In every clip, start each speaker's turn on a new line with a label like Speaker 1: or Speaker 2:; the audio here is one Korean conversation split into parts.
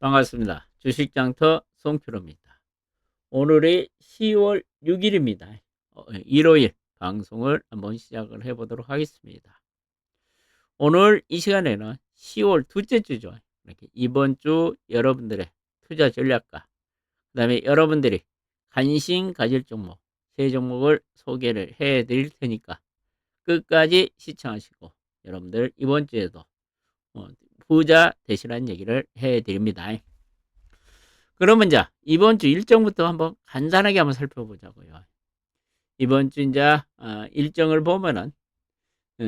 Speaker 1: 반갑습니다. 주식장터 송표로입니다. 오늘이 10월 6일입니다. 어, 일요일 방송을 한번 시작을 해보도록 하겠습니다. 오늘 이 시간에는 10월 둘째 주죠. 이렇게 이번 주 여러분들의 투자 전략과 그 다음에 여러분들이 관심 가질 종목 세 종목을 소개를 해 드릴 테니까 끝까지 시청하시고 여러분들 이번 주에도 어, 부자 되시라는 얘기를 해 드립니다. 그러면 자 이번 주 일정부터 한번 간단하게 한번 살펴보자고요. 이번 주 이제 어, 일정을 보면은 어,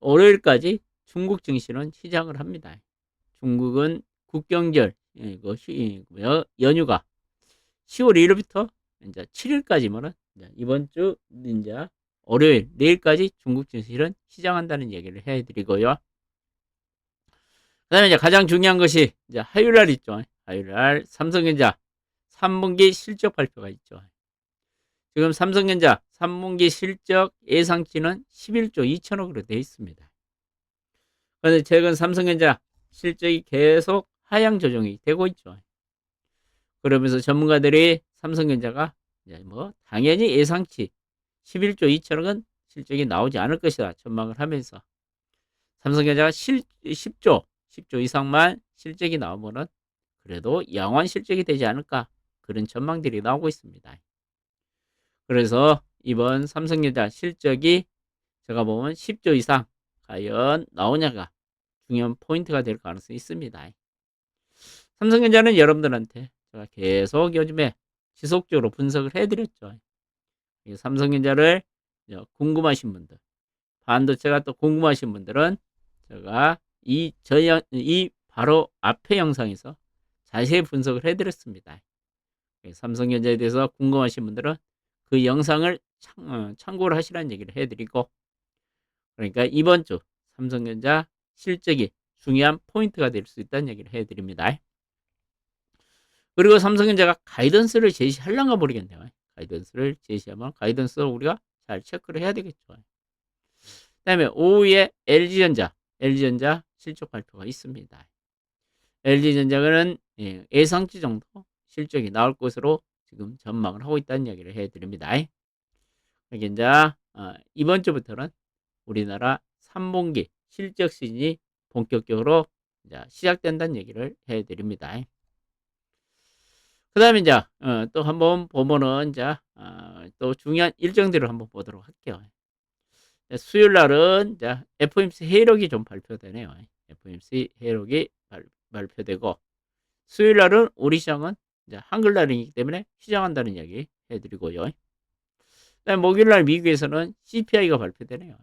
Speaker 1: 월요일까지 중국 증시는 시작을 합니다. 중국은 국경절 예, 그 연휴가 10월 1일부터 이제 7일까지면은 이번 주 이제 월요일 내일까지 중국 증시는 시작한다는 얘기를 해드리고요. 그 다음에 이제 가장 중요한 것이 이제 화요일 날 있죠. 화요일 날 삼성전자 3분기 실적 발표가 있죠. 지금 삼성전자 3분기 실적 예상치는 11조 2천억으로 되어 있습니다. 그런데 최근 삼성전자 실적이 계속 하향 조정이 되고 있죠. 그러면서 전문가들이 삼성전자가 뭐 당연히 예상치 11조 2천억은 실적이 나오지 않을 것이다 전망을 하면서 삼성전자가 실 10조 10조 이상만 실적이 나오면은 그래도 양호한 실적이 되지 않을까 그런 전망들이 나오고 있습니다. 그래서 이번 삼성전자 실적이 제가 보면 10조 이상 과연 나오냐가 중요한 포인트가 될 가능성이 있습니다. 삼성전자는 여러분들한테 제가 계속 요즘에 지속적으로 분석을 해드렸죠. 삼성전자를 궁금하신 분들, 반도체가 또 궁금하신 분들은 제가 이 저희 이 바로 앞에 영상에서 자세히 분석을 해드렸습니다. 예, 삼성전자에 대해서 궁금하신 분들은 그 영상을 참, 어, 참고를 하시라는 얘기를 해드리고 그러니까 이번 주 삼성전자 실적이 중요한 포인트가 될 수 있다는 얘기를 해드립니다. 그리고 삼성전자가 가이던스를 제시할란가 모르겠네요. 가이던스를 제시하면 가이던스를 우리가 잘 체크를 해야 되겠죠. 그 다음에 오후에 LG전자, LG전자 실적 발표가 있습니다. LG전자는 예, 예상치 정도 실적이 나올 것으로 지금 전망을 하고 있다는 이야기를 해드립니다. 여기 이제 어, 이번 주부터는 우리나라 3분기 실적 시즌이 본격적으로 시작된다는 얘기를 해드립니다. 그 다음에 이제 어, 또 한번 보면은 이제 어, 또 중요한 일정들을 한번 보도록 할게요. 수요일 날은 이제 FOMC 회의록이 좀 발표되네요. FOMC 회의록이 발, 발표되고 수요일 날은 우리 시장은 이제 한글날이기 때문에 시작한다는 이야기 해드리고요. 그다음 목요일 날 미국에서는 CPI가 발표되네요.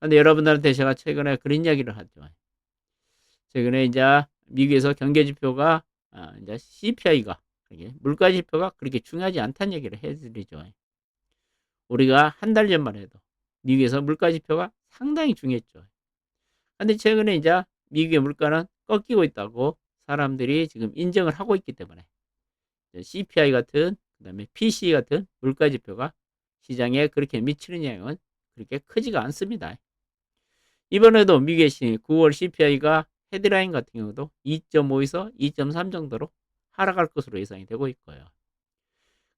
Speaker 1: 근데 여러분들한테 제가 최근에 그런 이야기를 하죠. 최근에 이제 미국에서 경제 지표가 아, 이제 CPI가 물가 지표가 그렇게 중요하지 않다는 얘기를 해드리죠. 우리가 한 달 전만 해도 미국에서 물가 지표가 상당히 중요했죠. 근데 최근에 이제 미국의 물가는 꺾이고 있다고 사람들이 지금 인정을 하고 있기 때문에 CPI 같은 그다음에 PCE 같은 물가 지표가 시장에 그렇게 미치는 영향은 그렇게 크지가 않습니다. 이번에도 미국의 9월 CPI가 헤드라인 같은 경우도 2.5에서 2.3 정도로 하락할 것으로 예상이 되고 있고요.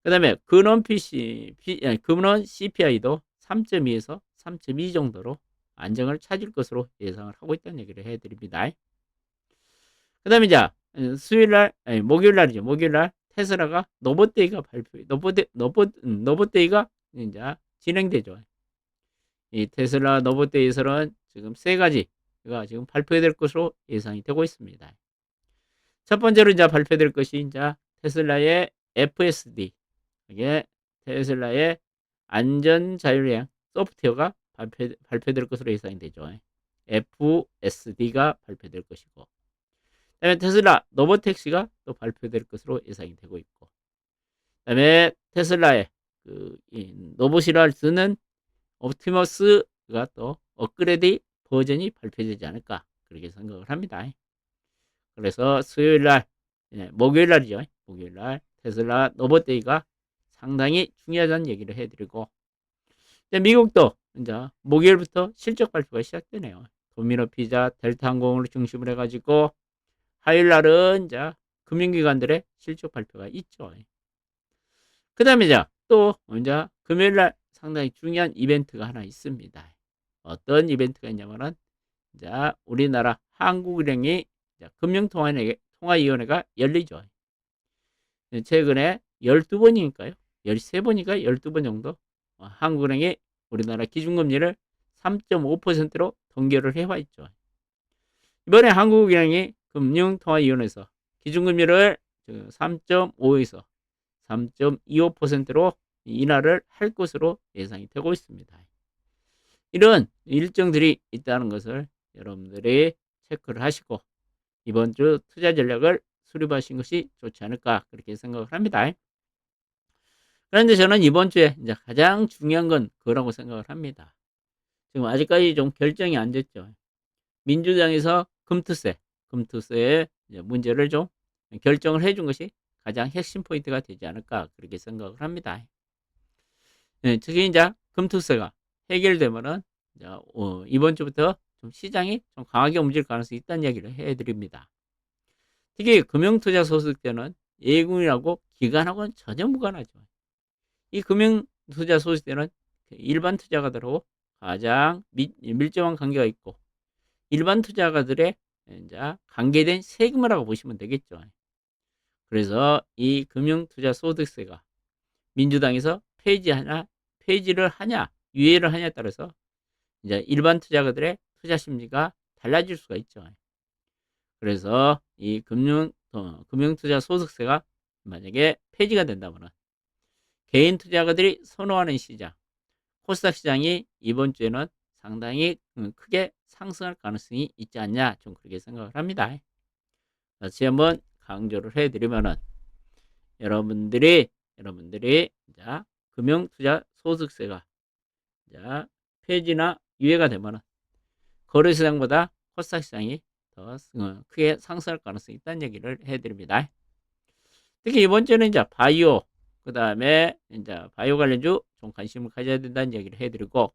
Speaker 1: 그 다음에 근원 PC, 근원 CPI도 3.2에서 3.2 정도로 안정을 찾을 것으로 예상을 하고 있다는 얘기를 해드립니다. 그 다음에 이제 어, 수요일 날, 아니, 목요일 날이죠. 목요일 날 테슬라가 노버데이가 발표, 노버데, 노버, 음, 노버데이가 이제 진행되죠. 이 테슬라 노버데이에서는 지금 세 가지가 지금 발표될 것으로 예상이 되고 있습니다. 첫 번째로 이제 발표될 것이 이제 테슬라의 FSD, 이게 테슬라의 안전 자율주행 소프트웨어가 발표, 발표 될 것으로 예상이 되죠. FSD가 발표될 것이고 그다음에 테슬라 노버택시가 또 발표될 것으로 예상이 되고 있고 그다음에 테슬라의 그 노보시를 쓰는 옵티머스가 또 업그레이드 버전이 발표되지 않을까 그렇게 생각을 합니다. 그래서 수요일 날, 예, 목요일 날이죠. 목요일 날 테슬라 노버데이가 상당히 중요하다는 얘기를 해드리고 미국도 이제 목요일부터 실적 발표가 시작되네요. 도미노 피자, 델타 항공을 중심으로 해가지고 화요일 날은 자 금융기관들의 실적 발표가 있죠. 그 다음에 자또 이제 금요일 날 상당히 중요한 이벤트가 하나 있습니다. 어떤 이벤트가 있냐면은 자 우리나라 한국은행이 금융통화위원회가 열리죠. 최근에 12번이니까요. 13번인가 12번 정도 어, 한국은행이 우리나라 기준금리를 3.5%로 동결을 해와 있죠. 이번에 한국은행이 금융통화위원회에서 기준금리를 3.5에서 3.25%로 인하를 할 것으로 예상이 되고 있습니다. 이런 일정들이 있다는 것을 여러분들이 체크를 하시고 이번 주 투자 전략을 수립하신 것이 좋지 않을까 그렇게 생각을 합니다. 그런데 저는 이번 주에 이제 가장 중요한 건 그거라고 생각을 합니다. 지금 아직까지 좀 결정이 안 됐죠. 민주당에서 금투세, 금투세의 문제를 좀 결정을 해준 것이 가장 핵심 포인트가 되지 않을까 그렇게 생각을 합니다. 네, 특히 이제 금투세가 해결되면은 어, 이번 주부터 좀 시장이 좀 강하게 움직일 가능성이 있다는 이야기를 해드립니다. 특히 금융투자 소득세는 예금이라고 기관하고는 전혀 무관하죠. 이 금융 투자 소득세는 일반 투자가들하고 가장 미, 밀접한 관계가 있고 일반 투자가들의 이제 관계된 세금이라고 보시면 되겠죠. 그래서 이 금융 투자 소득세가 민주당에서 폐지하냐, 폐지를 하냐, 유예를 하냐에 따라서 이제 일반 투자가들의 투자 심리가 달라질 수가 있죠. 그래서 이 금융 어, 금융 투자 소득세가 만약에 폐지가 된다면 개인 투자가들이 선호하는 시장 코스닥 시장이 이번 주에는 상당히 음, 크게 상승할 가능성이 있지 않냐 좀 그렇게 생각을 합니다. 다시 한번 강조를 해드리면은 여러분들이 여러분들이 자 금융 투자 소득세가 자 폐지나 유예가 되면은 거래 시장보다 코스닥 시장이 더 어, 크게 상승할 가능성이 있다는 얘기를 해드립니다. 특히 이번 주는 이제 바이오 그 다음에 이제 바이오 관련주 좀 관심을 가져야 된다는 얘기를 해드리고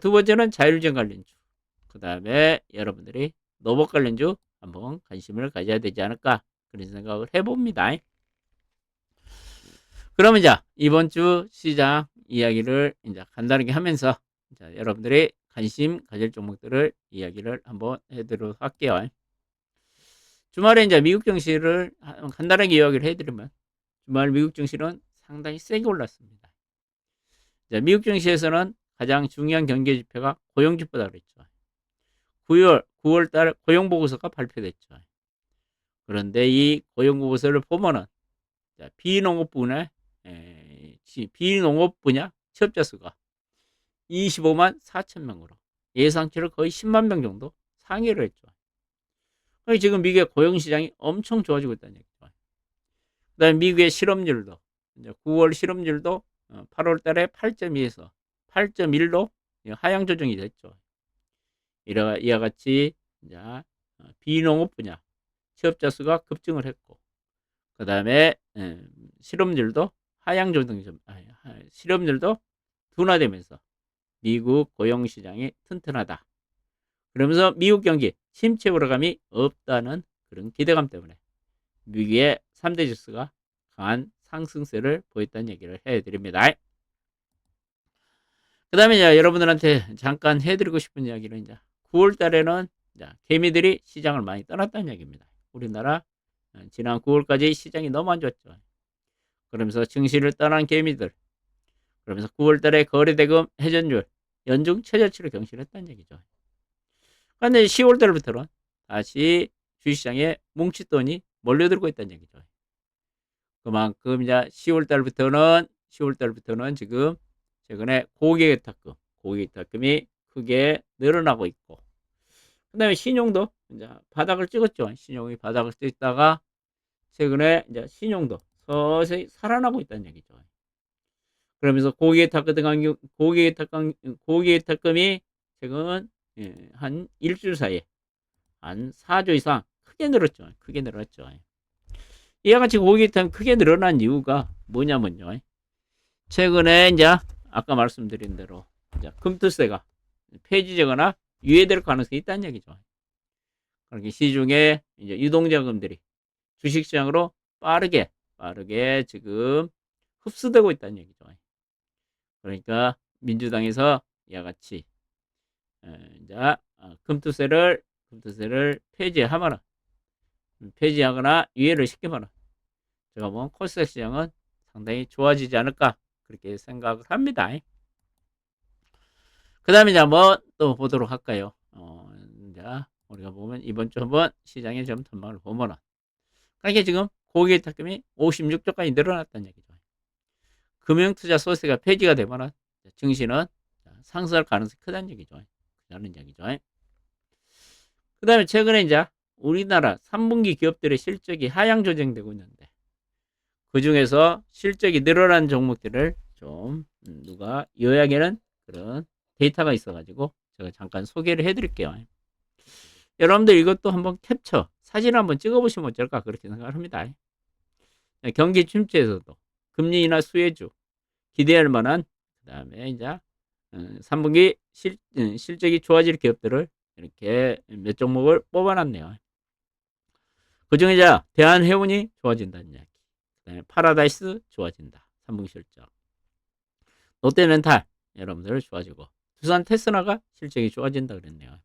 Speaker 1: 두 번째는 자율주행 관련주 그 다음에 여러분들이 노봇 관련주 한번 관심을 가져야 되지 않을까 그런 생각을 해봅니다. 그러면 이제 이번 주 시장 이야기를 이제 간단하게 하면서 자, 여러분들이 관심 가질 종목들을 이야기를 한번 해드리도록 할게요. 주말에 이제 미국 증시를 간단하게 이야기를 해드리면 주말 미국 증시는 상당히 세게 올랐습니다. 자, 미국 증시에서는 가장 중요한 경제 지표가 고용 지표다 그랬죠. 9월 9월 달 고용 보고서가 발표됐죠. 그런데 이 고용 보고서를 보면은 자, 비농업 분야 비농업 분야 취업자 수가 25만 4천 명으로 예상치를 거의 10만 명 정도 상회를 했죠. 지금 미국의 고용 시장이 엄청 좋아지고 있다는 얘기죠. 그다음에 미국의 실업률도 이제 9월 실업률도 8월 어, 달에 8.2에서 8.1로 하향 조정이 됐죠. 이와, 이와 같이 이제 어, 비농업 분야 취업자 수가 급증을 했고 그 다음에 예, 실업률도 하향 조정 좀 실업률도 둔화되면서 미국 고용 시장이 튼튼하다. 그러면서 미국 경기 침체 우려감이 없다는 그런 기대감 때문에 미국의 3대 지수가 강한 상승세를 보였다는 얘기를 해드립니다. 그 다음에 여러분들한테 잠깐 해드리고 싶은 이야기는 이제 9월 달에는 개미들이 시장을 많이 떠났다는 얘기입니다. 우리나라 어, 지난 9월까지 시장이 너무 안 좋았죠. 그러면서 증시를 떠난 개미들 그러면서 9월 달에 거래대금 회전율 연중 최저치를 경신했다는 얘기죠. 그런데 10월 달부터는 다시 주식시장에 뭉칫돈이 몰려들고 있다는 얘기죠. 그만큼 이제 10월 달부터는 10월 달부터는 지금 최근에 고객탁금, 고객탁금이 크게 늘어나고 있고, 그다음에 신용도 이제 바닥을 찍었죠. 신용이 바닥을 찍다가 최근에 이제 신용도 서서히 살아나고 있다는 얘기죠. 그러면서 고객탁금 고객탁금 고객탁금이 최근 예, 한 일주일 사이에 한 4조 이상 크게 늘었죠. 크게 늘었죠. 이와 같이 고객탕 크게 늘어난 이유가 뭐냐면요. 최근에 이제 아까 말씀드린 대로 금투세가 폐지되거나 유예될 가능성이 있다는 얘기죠. 그렇게 시중에 이제 유동자금들이 주식시장으로 빠르게 빠르게 지금 흡수되고 있다는 얘기죠. 그러니까 민주당에서 이와 같이 에, 이제 어, 금투세를 금투세를 폐지하거나 폐지하거나 유예를 시키거나 제가 보면 코스닥 시장은 상당히 좋아지지 않을까 그렇게 생각을 합니다. 그 다음에 이제 한번 또 보도록 할까요? 어, 이제 우리가 보면 이번 주 한번 시장의 좀 전망을 보면은 그러니까 지금 고객 탁금이 56조까지 늘어났다는 얘기죠. 금융투자 소스가 폐지가 되면은 증시는 상승할 가능성이 크다는 얘기죠. 그다는 얘기죠. 그 다음에 최근에 이제 우리나라 3분기 기업들의 실적이 하향 조정되고 있는데 그 중에서 실적이 늘어난 종목들을 좀 음, 누가 요약에는 그런 데이터가 있어가지고 제가 잠깐 소개를 해드릴게요. 여러분들 이것도 한번 캡처 사진 한번 찍어보시면 어쩔까 그렇게 생각을 합니다. 경기 침체에서도 금리 인하 수혜주 기대할 만한 그 다음에 이제 3분기 실, 음, 실적이 좋아질 기업들을 이렇게 몇 종목을 뽑아놨네요. 그 이제 대한해운이 좋아진다는 이야기. 그 다음에 파라다이스 좋아진다. 3분기 실적. 롯데멘탈 여러분들 좋아지고 두산 테스나가 실적이 좋아진다 그랬네요.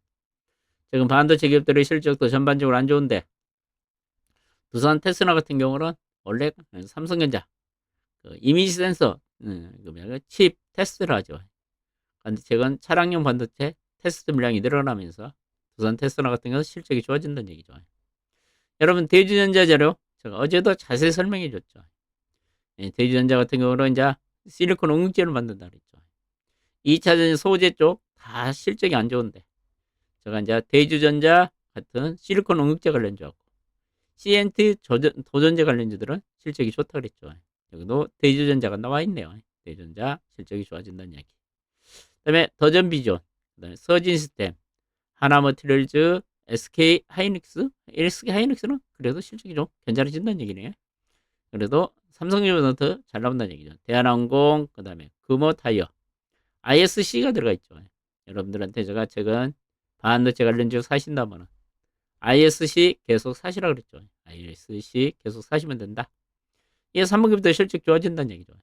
Speaker 1: 지금 반도체 기업들의 실적도 전반적으로 안 좋은데 두산 테스나 같은 경우는 원래 삼성전자 그 이미지 센서 음, 그칩 테스트를 하죠. 근데 최근 차량용 반도체 테스트 물량이 늘어나면서 두산 테스나 같은 경우는 실적이 좋아진다는 얘기죠. 여러분 대주전자 자료 제가 어제도 자세히 설명해 줬죠. 예, 대주전자 같은 경우는 이제 실리콘 응급제를 만든다 그랬죠. 2차전 소재 쪽 다 실적이 안 좋은데 제가 이제 대주전자 같은 실리콘 응급제 관련주하고 CNT 도전제 관련주들은 실적이 좋다 그랬죠. 여기도 대주전자가 나와 있네요. 대주전자 실적이 좋아진다는 이야기. 그다음에 더전비전, 그다음에 서진 시스템, 하나머티리얼즈, SK 하이닉스, SK 하이닉스는 그래도 실적이 좀 괜찮아진다는 얘기네요. 그래도 삼성유니버설 잘 나온다는 얘기죠. 대한항공, 그 다음에 금호타이어, ISC가 들어가 있죠. 여러분들한테 제가 최근 반도체 관련주 사신다면 ISC 계속 사시라 그랬죠. ISC 계속 사시면 된다. 이게 3분기부터 실적 좋아진다는 얘기죠.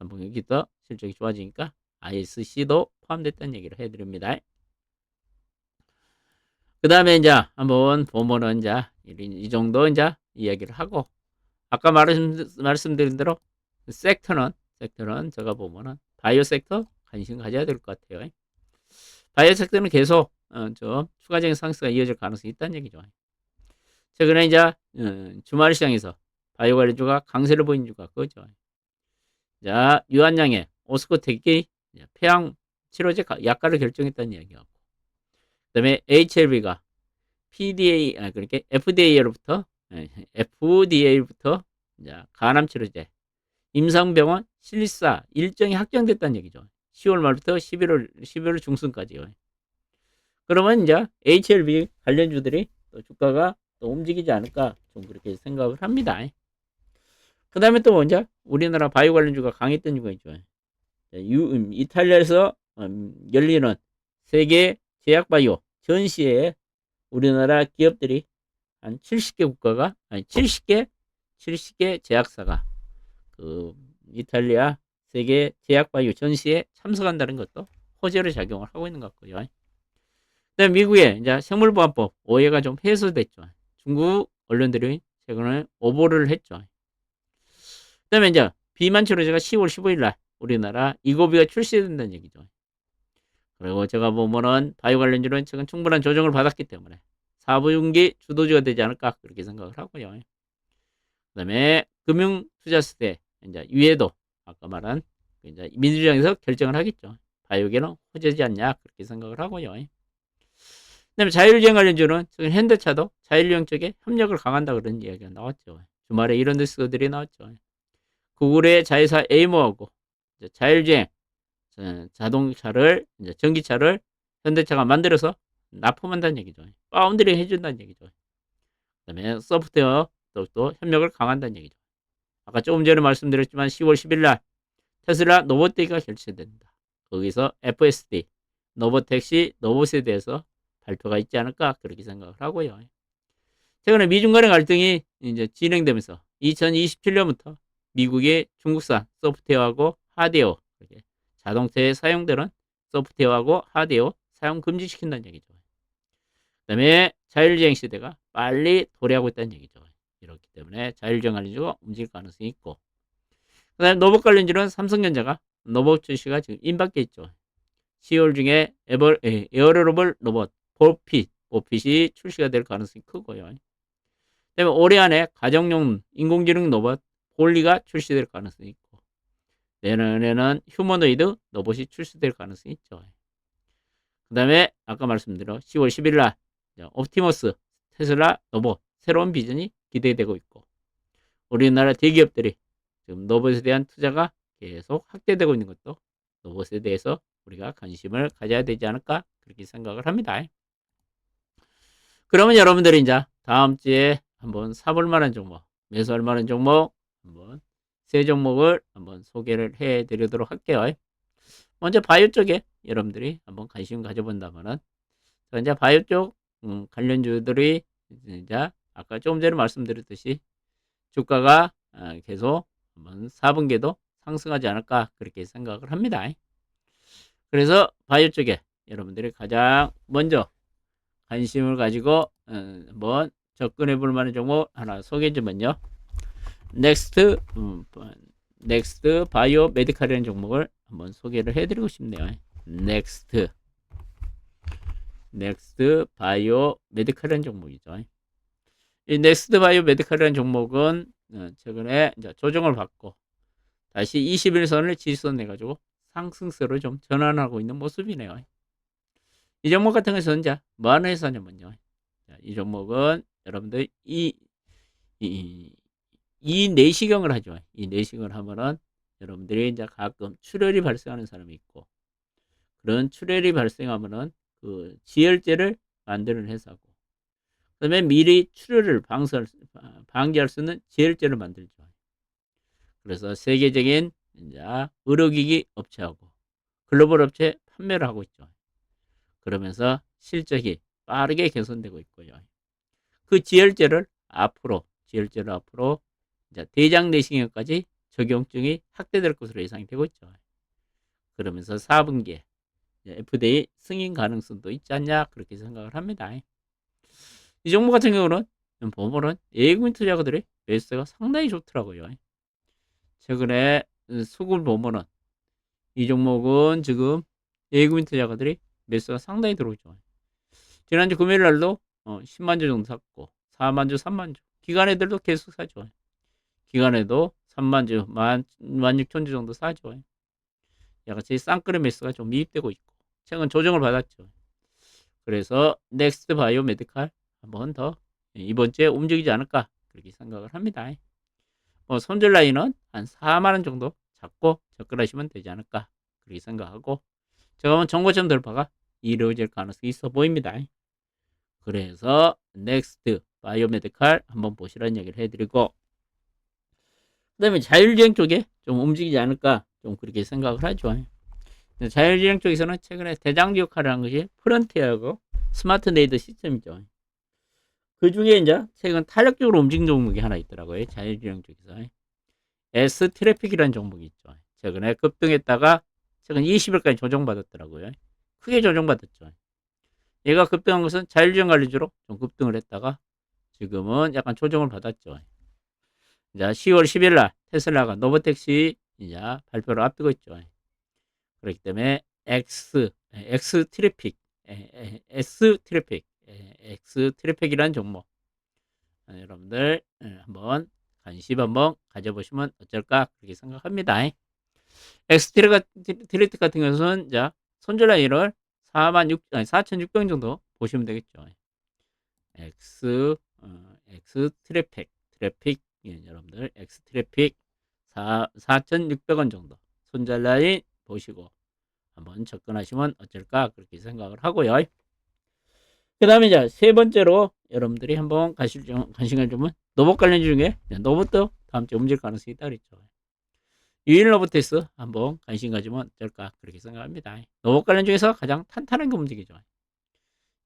Speaker 1: 3분기부터 실적이 좋아지니까 ISC도 포함됐다는 얘기를 해드립니다. 그 다음에 이제 한번 보면은 이제 이 정도 이제 이야기를 하고 아까 말씀, 말씀드린 대로 섹터는 섹터는 제가 보면은 바이오 섹터 관심 가져야 될 것 같아요. 바이오 섹터는 계속 어, 좀 추가적인 상승가 이어질 가능성이 있다는 얘기죠. 최근에 이제 어, 주말 시장에서 바이오 관련주가 강세를 보인 주가 그죠. 자 유한양의 오스코텍이 폐암 치료제 약가를 결정했다는 이야기하고 그다음에 HLB가 PDA 아 그러니까 FDA로부터 FDA로부터 간암 치료제 임상병원 실리사 일정이 확정됐다는 얘기죠. 10월 말부터 11월 11월 중순까지요. 그러면 이제 HLB 관련주들이 또 주가가 또 움직이지 않을까 좀 그렇게 생각을 합니다. 그 다음에 또 먼저 우리나라 바이오 관련주가 강했던 이유가 있죠. 유, 음, 이탈리아에서 음, 열리는 세계 제약바이오 전시회에 우리나라 기업들이 한 70개 국가가 아니 70개 70개 제약사가 그 이탈리아 세계 제약바이오 전시에 참석한다는 것도 호재로 작용을 하고 있는 것 같고요. 그다음 미국의 이제 생물보안법 오해가 좀 해소됐죠. 중국 언론들이 최근에 오보를 했죠. 그다음에 이제 비만 치료제가 10월 15일 날 우리나라 이고비가 출시된다는 얘기죠. 그리고 제가 보면은 바이오 관련주는 최근 충분한 조정을 받았기 때문에 4분기 주도주가 되지 않을까 그렇게 생각을 하고요. 그 다음에 금융 투자 시대 이제 위에도 아까 말한 이제 민주당에서 결정을 하겠죠. 바이오계는 호재지 않냐 그렇게 생각을 하고요. 그다음에 자율주행 관련주는 지금 현대차도 자율주행 쪽에 협력을 강한다 그런 이야기가 나왔죠. 주말에 이런 뉴스들이 나왔죠. 구글의 자회사 에이모하고 자율주행 자동차를 이제 전기차를 현대차가 만들어서 납품한다는 얘기죠. 파운드리 해준다는 얘기죠. 그다음에 소프트웨어 또, 또 협력을 강한다는 얘기죠. 아까 조금 전에 말씀드렸지만 10월 10일 날 테슬라 노보텍가 결정된다. 거기서 FSD, 노보텍시, 노보스에 대해서 발표가 있지 않을까 그렇게 생각을 하고요. 최근에 미중 간의 갈등이 이제 진행되면서 2027년부터 미국의 중국산 소프트웨어하고 하드웨어, 자동차에 사용되는 소프트웨어하고 하드웨어 사용 금지시킨다는 얘기죠. 그 다음에 자율주행 시대가 빨리 도래하고 있다는 얘기죠. 이렇기 때문에 자율주행 관련주가 움직일 가능성이 있고 그 다음에 로봇 관련주는 삼성전자가 로봇 출시가 지금 임박해 있죠. 10월 중에 에버, 에, 에어로봇 로봇 보핏, 보핏이 출시가 될 가능성이 크고요. 그다음에 올해 안에 가정용 인공지능 로봇 폴리가 출시될 가능성이 내년에는 휴머노이드 로봇이 출시될 가능성이 있죠. 그 다음에 아까 말씀드린 10월 10일 날 옵티머스 테슬라 로봇 새로운 비전이 기대되고 있고 우리나라 대기업들이 지금 로봇에 대한 투자가 계속 확대되고 있는 것도 로봇에 대해서 우리가 관심을 가져야 되지 않을까 그렇게 생각을 합니다. 그러면 여러분들이 이제 다음 주에 한번 사볼 만한 종목, 매수할 만한 종목 세 종목을 한번 소개를 해 드리도록 할게요. 먼저 바이오 쪽에 여러분들이 한번 관심 가져본다면은 이제 바이오 쪽 음, 관련주들이 이제 아까 조금 전에 말씀드렸듯이 주가가 아, 계속 한번 4분기에도 상승하지 않을까 그렇게 생각을 합니다. 그래서 바이오 쪽에 여러분들이 가장 먼저 관심을 가지고 어, 한번 접근해 볼 만한 종목 하나 소개해 주면요. 넥스트 음, 넥스트 바이오 메디칼이라는 종목을 한번 소개를 해 드리고 싶네요. 넥스트 넥스트 바이오 메디칼이라는 종목이죠. 이 넥스트 바이오 메디칼이라는 종목은 어, 최근에 조정을 받고 다시 21선을 지지선 내가지고 상승세로 좀 전환하고 있는 모습이네요. 이 종목 같은 것은 이제 뭐 하는 회사냐면요. 이 종목은 여러분들 이, 이, 이 내시경을 하죠. 이 내시경을 하면은 여러분들이 이제 가끔 출혈이 발생하는 사람이 있고 그런 출혈이 발생하면은 그 지혈제를 만드는 회사고 그다음에 미리 출혈을 방설, 방지할 수 있는 지혈제를 만들죠. 그래서 세계적인 이제 의료기기 업체하고 글로벌 업체 판매를 하고 있죠. 그러면서 실적이 빠르게 개선되고 있고요. 그 지혈제를 앞으로 지혈제를 앞으로 대장 내시경까지 적용증이 확대될 것으로 예상이 되고 있죠. 그러면서 4분기에 FDA 승인 가능성도 있지 않냐 그렇게 생각을 합니다. 이 종목 같은 경우는 보면은 예금인 투자가들의 매수가 상당히 좋더라고요. 최근에 수급을 보면은 이 종목은 지금 예금인 투자가들이 매수가 상당히 들어오죠. 지난주 금요일 날도 10만 어, 주 정도 샀고 4만 주, 3만 주. 기관 애들도 계속 사죠. 기간에도 3만 주, 1만, 1만 6천 주 정도 사죠. 약간의 쌍끌의 매수가 좀 미입되고 있고, 최근 조정을 받았죠. 그래서 넥스트 바이오 메디칼 한번 더 이번 주에 움직이지 않을까 그렇게 생각을 합니다. 뭐 손절 라인은 한 4만 원 정도 잡고 접근하시면 되지 않을까 그렇게 생각하고 제가 보면 정고점 돌파가 이루어질 가능성이 있어 보입니다. 그래서 넥스트 바이오 메디칼 한번 보시라는 얘기를 해드리고 그 다음에 자율주행 쪽에 좀 움직이지 않을까 좀 그렇게 생각을 하죠. 자율주행 쪽에서는 최근에 대장주 역할을 한 것이 프런티어하고 스마트 네이드 시스템이죠. 그 중에 이제 최근 탄력적으로 움직인 종목이 하나 있더라고요. 자율주행 쪽에서. S 트래픽이라는 종목이 있죠. 최근에 급등했다가 최근 20일까지 조정받았더라고요. 크게 조정받았죠. 얘가 급등한 것은 자율주행 관리주로 좀 급등을 했다가 지금은 약간 조정을 받았죠. 이제 10월 10일 날 테슬라가 노버택시 이제 발표를 앞두고 있죠. 그렇기 때문에 X, X 트래픽, S 트래픽, X 트래픽이라는 종목. 아, 여러분들 한번 관심 한번 가져보시면 어쩔까 그렇게 생각합니다. X 트래픽 같은 경우는 자 손절 라인을 4만 6, 아니 4,600 정도 보시면 되겠죠. X, 어, X 트래픽, 트래픽 예, 여러분들 X 트래픽 4, 4,600원 정도 손절 라인 보시고 한번 접근하시면 어쩔까 그렇게 생각을 하고요. 그 다음에 이제 세 번째로 여러분들이 한번 좀, 관심을 주면 노봇 관련 중에 노봇도 다음 주에 움직일 가능성이 있다 그랬죠. 유인 로보테스 한번 관심 가지면 어쩔까 그렇게 생각합니다. 노봇 관련 중에서 가장 탄탄한 게 움직이죠.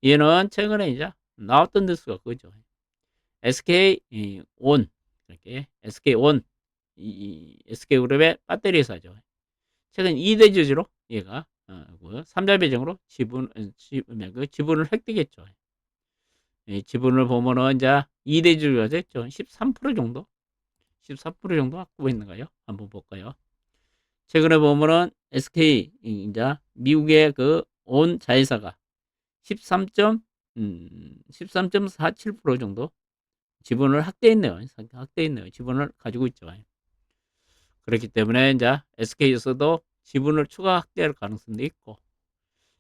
Speaker 1: 얘는 최근에 이제 나왔던 뉴스가 그거죠. SK 이, 온 이렇게 SK 온 이, 이 SK 그룹의 배터리 회사죠. 최근 2대 주주로 얘가 어, 3자 배정으로 지분 어, 지, 그 지분을 획득했죠. 이 지분을 보면은 이제 2대 주주가 됐죠. 13% 정도 14% 정도 갖고 있는 가요? 한번 볼까요? 최근에 보면은 SK 이제 미국의 그 온 자회사가 13. 음, 13.47% 정도 지분을 확대했네요. 확대했네요. 지분을 가지고 있죠. 그렇기 때문에 이제 SK에서도 지분을 추가 확대할 가능성도 있고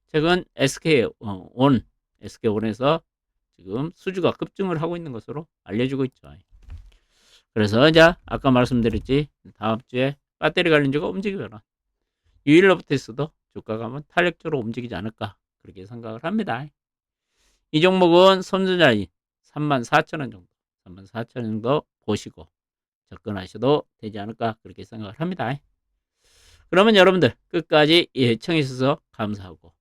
Speaker 1: 최근 SK 어, 온 SK 온에서 지금 수주가 급증을 하고 있는 것으로 알려지고 있죠. 그래서 이제 아까 말씀드렸지 다음 주에 배터리 관련주가 움직이면 유일로부터있어도 주가가 한번 탄력적으로 움직이지 않을까 그렇게 생각을 합니다. 이 종목은 선두자리 34,000원 정도, 34,000원 정도 보시고 접근하셔도 되지 않을까 그렇게 생각을 합니다. 그러면 여러분들 끝까지 예청해 주셔서 감사하고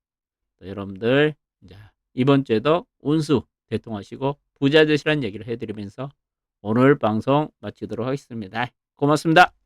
Speaker 1: 또 여러분들 이제 이번 주에도 운수 대통하시고 부자 되시라는 얘기를 해드리면서 오늘 방송 마치도록 하겠습니다. 고맙습니다.